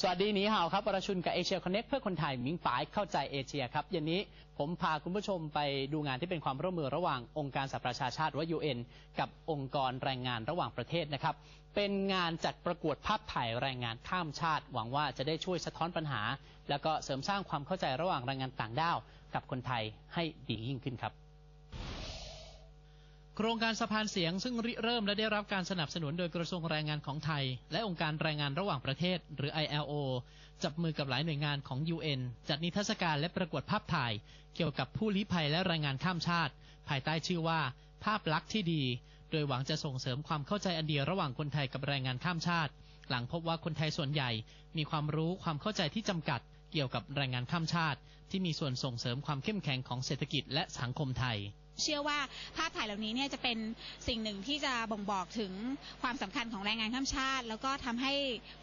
สวัสดีหนีห่าวครับประชุนกับเอเชียคอนเน็กเพื่อคนไทยมิงปายเข้าใจเอเชียครับเย็นนี้ผมพาคุณผู้ชมไปดูงานที่เป็นความร่วมมือระหว่างองค์การสหประชาชาติหรือว่า UN กับองค์กรแรงงานระหว่างประเทศนะครับ เป็นงานจัดประกวดภาพถ่ายแรงงานข้ามชาติ หวังว่าจะได้ช่วยสะท้อนปัญหา แล้วก็เสริมสร้างความเข้าใจระหว่างแรงงานต่างด้าวกับคนไทยให้ดียิ่งขึ้นครับ โครงการสะพานเสียงซึ่งริเริ่มและได้รับการสนับสนุนโดยกระทรวงแรงงานของไทย และองค์การแรงงานระหว่างประเทศ หรือ ILO จับมือกับหลายหน่วยงานของ UN จัดนิทรรศการและประกวดภาพถ่าย เกี่ยวกับผู้ลี้ภัยและแรงงานข้ามชาติ ภายใต้ชื่อว่า ภาพลักษณ์ที่ดี โดยหวังจะส่งเสริมความเข้าใจอันเดียวระหว่างคนไทยกับแรงงานข้ามชาติ หลังพบว่าคนไทยส่วนใหญ่ มีความรู้ความเข้าใจที่จำกัด เกี่ยวกับแรงงานข้ามชาติ ที่มีส่วนส่งเสริมความเข้มแข็งของเศรษฐกิจและสังคมไทย เชื่อว่าภาพถ่ายเหล่านี้เนี่ยจะเป็นสิ่งหนึ่งที่จะบ่งบอกถึงความสำคัญของแรงงานข้ามชาติ แล้วก็ทำให้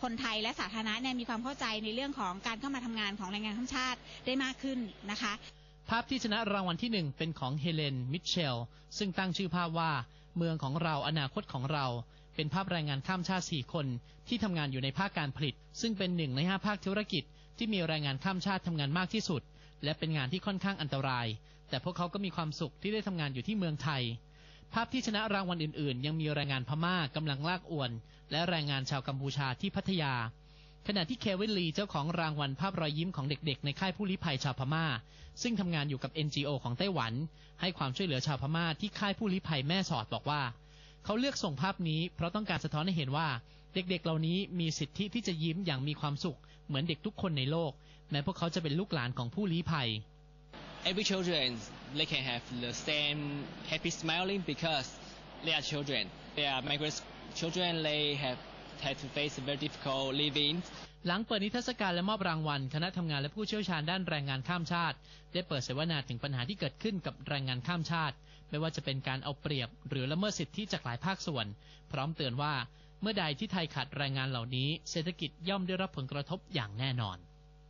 คนไทยและสาธารณะเนี่ยมีความเข้าใจในเรื่องของการเข้ามาทำงานของแรงงานข้ามชาติได้มากขึ้นนะคะ ภาพที่ชนะรางวัลที่หนึ่งเป็นของเฮเลนมิเชลซึ่งตั้งชื่อภาพว่าเมืองของเราอนาคตของเรา เป็นภาพแรงงานข้ามชาติ 4 คน ที่ทำงานอยู่ในภาคการผลิต ซึ่งเป็นหนึ่งในห้าภาคธุรกิจ ที่มีแรงงานข้ามชาติทำงานมากที่สุด และเป็นงานที่ค่อนข้างอันตราย แต่พวกเขาก็มีความสุขที่ได้ทำงานอยู่ที่เมืองไทย ภาพที่ชนะรางวัลอื่นๆ ยังมีแรงงานพม่ากำลังลากอวน และแรงงานชาวกัมพูชาที่พัทยา ขณะที่เควินลีเจ้าของรางวัลภาพรอยยิ้มของเด็กๆ ในค่ายผู้ลี้ภัยชาวพม่า ซึ่งทำงานอยู่กับ NGO ของไต้หวัน ให้ความช่วยเหลือชาวพม่าที่ค่ายผู้ลี้ภัยแม่สอดบอกว่า เขาเลือกส่งภาพนี้เพราะต้องการสะท้อนให้เห็นว่า เด็กๆเหล่านี้มีสิทธิที่จะยิ้มอย่างมีความสุข เหมือนเด็กทุกคนในโลก แม้พวกเขาจะเป็นลูกหลานของผู้ลี้ภัย every children they can have the same happy smiling because they are children. They are migrant children. They have had to face a very difficult living. หลังเปิดนิทรรศการและมอบรางวัล คณะทำงานและผู้เชี่ยวชาญด้านแรงงานข้ามชาติ ได้เปิดเสวนาถึงปัญหาที่เกิดขึ้นกับแรงงานข้ามชาติ ไม่ว่าจะเป็นการเอาเปรียบหรือละเมิดสิทธิจากหลายภาคส่วน พร้อมเตือนว่าเมื่อใดที่ไทยขาดแรงงานเหล่านี้ เศรษฐกิจย่อมได้รับผลกระทบอย่างแน่นอน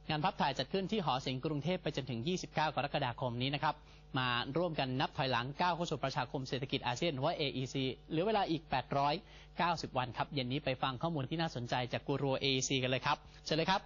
งานพับถ่ายจัดขึ้นที่หอศิลป์กรุงเทพไปจนถึง 29 กรกฎาคมนี้นะครับ มาร่วมกันนับถอยหลังก้าวเข้าสู่ประชาคมเศรษฐกิจอาเซียนหรือว่า AEC เหลือเวลาอีก 890 วันครับ เย็นนี้ไปฟังข้อมูลที่น่าสนใจจากกูรู AEC กันเลยครับ เชิญเลยครับ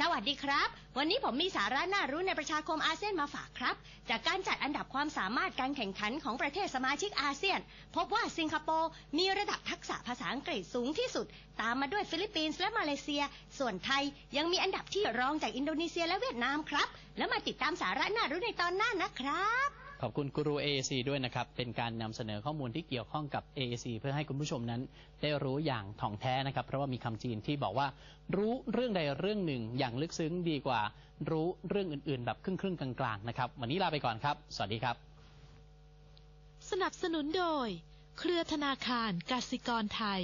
สวัสดีครับ วันนี้ผมมีสาระน่ารู้ในประชาคมอาเซียนมาฝากครับ จากการจัดอันดับความสามารถการแข่งขันของประเทศสมาชิกอาเซียน พบว่าสิงคโปร์มีระดับทักษะภาษาอังกฤษสูงที่สุด ตามมาด้วยฟิลิปปินส์และมาเลเซีย ส่วนไทยยังมีอันดับที่รองจากอินโดนีเซียและเวียดนามครับ แล้วมาติดตามสาระน่ารู้ในตอนหน้านะครับ ขอบคุณกูรู AAC ด้วยนะครับ เป็นการนำเสนอข้อมูลที่เกี่ยวข้องกับ AAC เพื่อให้คุณผู้ชมนั้นได้รู้อย่างถ่องแท้นะครับ เพราะว่ามีคำจีนที่บอกว่า รู้เรื่องใดเรื่องหนึ่งอย่างลึกซึ้งดีกว่า รู้เรื่องอื่น ๆ แบบครึ่งๆกลางๆนะครับ วันนี้ลาไปก่อนครับ สวัสดีครับ สนับสนุนโดย เครือธนาคารกสิกรไทย